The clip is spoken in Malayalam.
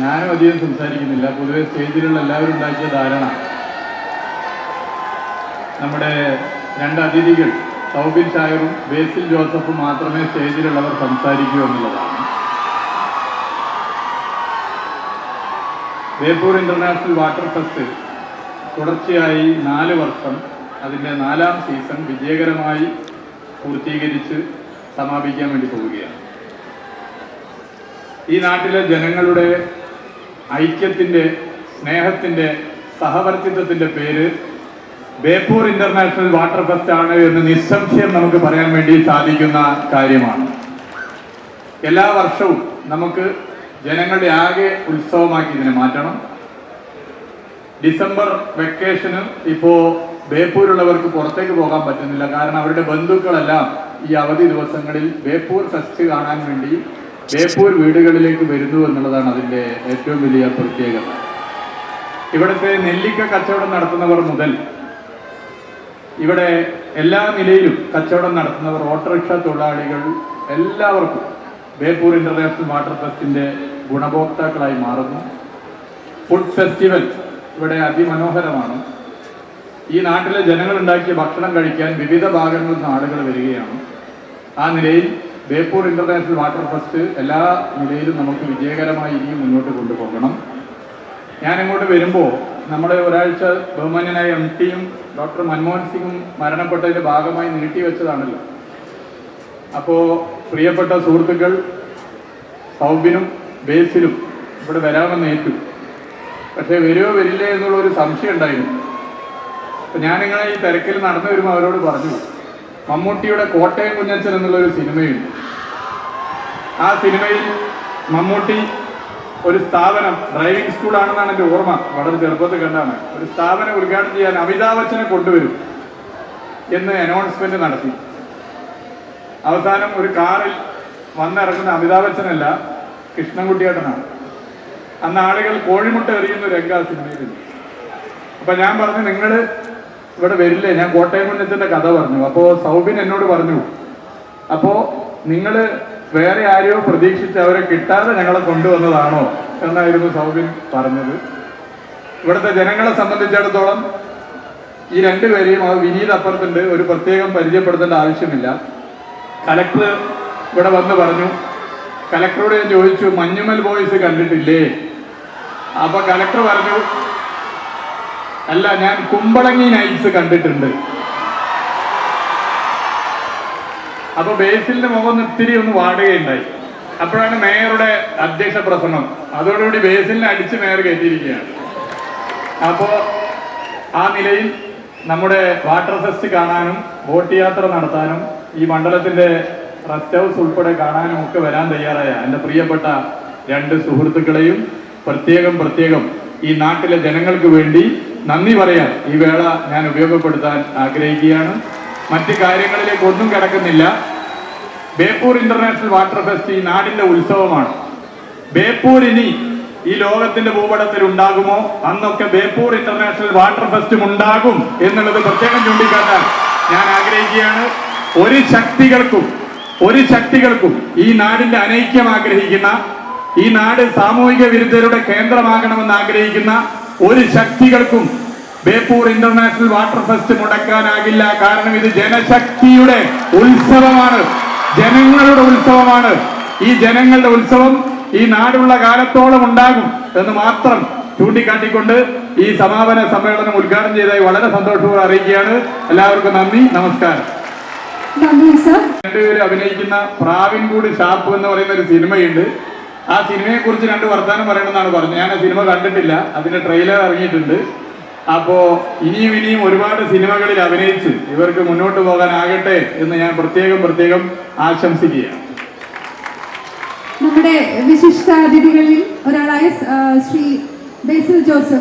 ഞാനും അധികം സംസാരിക്കുന്നില്ല. പൊതുവെ സ്റ്റേജിലുള്ള എല്ലാവരും ഉണ്ടാക്കിയ ധാരണ. നമ്മുടെ രണ്ട് അതിഥികൾ സൗബിൻ ഷായറും ബേസിൽ ജോസഫും മാത്രമേ സ്റ്റേജിലുള്ളവർ സംസാരിക്കൂ എന്നുള്ളതാണ്. ബേപ്പൂർ ഇന്റർനാഷണൽ വാട്ടർ ഫെസ്റ്റ് തുടർച്ചയായി നാല് വർഷം അതിന്റെ നാലാം സീസൺ വിജയകരമായി പൂർത്തീകരിച്ച് സമാപിക്കാൻ വേണ്ടി പോവുകയാണ്. ഈ നാട്ടിലെ ജനങ്ങളുടെ ഐക്യത്തിന്റെ സ്നേഹത്തിന്റെ സഹവർത്തിത്വത്തിന്റെ പേര് ബേപ്പൂർ ഇന്റർനാഷണൽ വാട്ടർ ഫെസ്റ്റ് ആണ് എന്ന് നിസ്സംശയം നമുക്ക് പറയാൻ വേണ്ടി സാധിക്കുന്ന കാര്യമാണ്. എല്ലാ വർഷവും നമുക്ക് ജനങ്ങളുടെ ആകെ ഉത്സവമാക്കി ഇതിനെ മാറ്റണം. ഡിസംബർ വെക്കേഷന് ഇപ്പോ ബേപ്പൂരുള്ളവർക്ക് പുറത്തേക്ക് പോകാൻ പറ്റുന്നില്ല. കാരണം അവരുടെ ബന്ധുക്കളെല്ലാം ഈ അവധി ദിവസങ്ങളിൽ ബേപ്പൂർ ഫെസ്റ്റ് കാണാൻ വേണ്ടി ബേപ്പൂർ വീടുകളിലേക്ക് വരുന്നു എന്നുള്ളതാണ് അതിന്റെ ഏറ്റവും വലിയ പ്രത്യേകത. ഇവിടുത്തെ നെല്ലിക്ക കച്ചവടം നടത്തുന്നവർ മുതൽ ഇവിടെ എല്ലാ നിലയിലും കച്ചവടം നടത്തുന്നവർ ഓട്ടോറിക്ഷ തൊഴിലാളികൾ എല്ലാവർക്കും ബേപ്പൂർ ഇന്റർനാഷണൽ വാട്ടർ ഫെസ്റ്റിന്റെ ഗുണഭോക്താക്കളായി മാറുന്നു. ഫുഡ് ഫെസ്റ്റിവൽ ഇവിടെ അതിമനോഹരമാണ്. ഈ നാട്ടിലെ ജനങ്ങൾ ഉണ്ടാക്കിയ ഭക്ഷണം കഴിക്കാൻ വിവിധ ഭാഗങ്ങളിൽ നിന്ന് ആളുകൾ വരികയാണ്. ആ നിലയിൽ ബേപ്പൂർ ഇന്റർനാഷണൽ വാട്ടർ ഫെസ്റ്റ് എല്ലാ നിലയിലും നമുക്ക് വിജയകരമായി ഇനിയും മുന്നോട്ട് കൊണ്ടുപോകണം. ഞാൻ ഇങ്ങോട്ട് വരുമ്പോൾ നമ്മുടെ ഒരാഴ്ച ബഹുമാന്യനായ എം ടിയും ഡോക്ടർ മൻമോഹൻ സിംഗും മരണപ്പെട്ടതിന്റെ ഭാഗമായി നീട്ടിവെച്ചതാണല്ലോ അപ്പോ പ്രിയപ്പെട്ട സുഹൃത്തുക്കൾ സൗബിനും ബേസിലും ഇവിടെ വരാമെന്ന് ഏറ്റു. പക്ഷേ വരുമോ വരില്ലേ എന്നുള്ള ഒരു സംശയം ഉണ്ടായിരുന്നു. അപ്പൊ ഞാനിങ്ങനെ ഈ തിരക്കിൽ നടന്നു വരുമ്പോൾ അവരോട് പറഞ്ഞു. മമ്മൂട്ടിയുടെ കോട്ടയം കുഞ്ഞച്ചൻ എന്നുള്ള ഒരു സിനിമയുണ്ട്. ആ സിനിമയിൽ മമ്മൂട്ടി ഒരു സ്ഥാപനം ഡ്രൈവിംഗ് സ്കൂളാണെന്നാണ് എന്റെ ഓർമ്മ. വളരെ ചെറുപ്പത്തിൽ കണ്ടാണ്. ഒരു സ്ഥാപനം ഉദ്ഘാടനം ചെയ്യാൻ അമിതാഭ് ബച്ചനെ കൊണ്ടുവരും എന്ന് അനൗൺസ്മെന്റ് നടത്തി. അവസാനം ഒരു കാറിൽ വന്നിറങ്ങുന്ന അമിതാഭ് ബച്ചനല്ല കൃഷ്ണൻകുട്ടിയേട്ടനാണ്. അന്ന് ആളുകൾ കോഴിമുട്ട എറിയുന്ന രംഗ സിനിമയിൽ അപ്പൊ ഞാൻ പറഞ്ഞു നിങ്ങൾ ഇവിടെ വരില്ലേ? ഞാൻ കോട്ടയം കുഞ്ഞത്തിന്റെ കഥ പറഞ്ഞു. അപ്പോ സൗബിൻ എന്നോട് പറഞ്ഞു അപ്പോ നിങ്ങൾ വേറെ ആരെയോ പ്രതീക്ഷിച്ച് അവരെ കിട്ടാതെ ഞങ്ങളെ കൊണ്ടുവന്നതാണോ? എന്നായിരുന്നു സൗബിൻ പറഞ്ഞത്. ഇവിടുത്തെ ജനങ്ങളെ സംബന്ധിച്ചിടത്തോളം ഈ രണ്ടുപേരെയും ആ വിനീത് അപ്പുറത്തുണ്ട്. ഒരു പ്രത്യേകം പരിചയപ്പെടുത്തേണ്ട ആവശ്യമില്ല. കലക്ടർ ഇവിടെ വന്ന് പറഞ്ഞു കലക്ടറോട് ഞാൻ ചോദിച്ചു മഞ്ഞുമൽ ബോയ്സ് കണ്ടിട്ടില്ലേ? അപ്പൊ കലക്ടർ പറഞ്ഞു അല്ല ഞാൻ കുമ്പളങ്ങി നൈറ്റ്സ് കണ്ടിട്ടുണ്ട്. അപ്പൊ ബേസിലിന്റെ മുഖം ഒത്തിരി ഒന്ന് വാടുകയുണ്ടായി. അപ്പോഴാണ് മേയറുടെ അധ്യക്ഷ പ്രസംഗം. അതോടുകൂടി ബേസിലിനെ അടിച്ച് മേയർ കയറ്റിയിരിക്കുകയാണ്. അപ്പോ ആ നിലയിൽ നമ്മുടെ വാട്ടർ ഫെസ്റ്റ് കാണാനും ബോട്ട് യാത്ര നടത്താനും ഈ മണ്ഡലത്തിന്റെ റെസ്റ്റ് ഹൗസ് ഉൾപ്പെടെ കാണാനും ഒക്കെ വരാൻ തയ്യാറായ എന്റെ പ്രിയപ്പെട്ട രണ്ട് സുഹൃത്തുക്കളെയും പ്രത്യേകം പ്രത്യേകം ഈ നാട്ടിലെ ജനങ്ങൾക്ക് വേണ്ടി നന്ദി പറയാൻ ഈ വേള ഞാൻ ഉപയോഗപ്പെടുത്താൻ ആഗ്രഹിക്കുകയാണ്. മറ്റ് കാര്യങ്ങളിലേക്ക് ഒന്നും കിടക്കുന്നില്ല. ബേപ്പൂർ ഇന്റർനാഷണൽ വാട്ടർ ഫെസ്റ്റ് ഈ നാടിന്റെ ഉത്സവമാണ്. ബേപ്പൂർ ഇനി ഈ ലോകത്തിന്റെ ഭൂപടത്തിൽ ഉണ്ടാകുമോ? അന്നൊക്കെ ബേപ്പൂർ ഇന്റർനാഷണൽ വാട്ടർ ഫെസ്റ്റും ഉണ്ടാകും എന്നുള്ളത് പ്രത്യേകം ചൂണ്ടിക്കാട്ടാൻ ഞാൻ ആഗ്രഹിക്കുകയാണ്. ഒരു ശക്തികൾക്കും ഒരു ശക്തികൾക്കും ഈ നാടിന്റെ അനൈക്യം ആഗ്രഹിക്കുന്ന ഈ നാട് സാമൂഹിക വിരുദ്ധരുടെ കേന്ദ്രമാകണമെന്ന് ആഗ്രഹിക്കുന്ന ഒരു ശക്തികൾക്കും ബേപ്പൂർ ഇന്റർനാഷണൽ വാട്ടർ ഫെസ്റ്റ് മുടക്കാനാകില്ല. കാരണം ഇത് ജനശക്തിയുടെ ഉത്സവമാണ്. ജനങ്ങളുടെ ഉത്സവമാണ്. ഈ ജനങ്ങളുടെ ഉത്സവം ഈ നാടുള്ള കാലത്തോളം ഉണ്ടാകും എന്ന് മാത്രം ചൂണ്ടിക്കാട്ടിക്കൊണ്ട് ഈ സമാപന സമ്മേളനം ഉദ്ഘാടനം ചെയ്തതായി വളരെ സന്തോഷപൂർവം അറിയിക്കുകയാണ്. എല്ലാവർക്കും നന്ദി നമസ്കാരം. രണ്ടുപേര് അഭിനയിക്കുന്ന പ്രാവിൻകൂട് ഷാപ്പ് എന്ന് പറയുന്ന ഒരു സിനിമയുണ്ട്. ആ സിനിമയെ കുറിച്ച് രണ്ട് വർത്തമാനം പറയണമെന്നാണ് പറഞ്ഞത്. ഞാൻ ആ സിനിമ കണ്ടിട്ടില്ല. അതിന്റെ ട്രെയിലർ ഇറങ്ങിയിട്ടുണ്ട്. അപ്പോ ഇനിയും ഇനിയും ഒരുപാട് സിനിമകളിൽ അഭിനയിച്ച് ഇവർക്ക് മുന്നോട്ട് പോകാനാകട്ടെ എന്ന് ഞാൻ പ്രത്യേകം പ്രത്യേകം ആശംസിക്കുകയാണ്. നമ്മുടെ വിശിഷ്ട അതിഥികളിൽ ഒരാളായ ശ്രീ ബേസിൽ ജോസഫ്.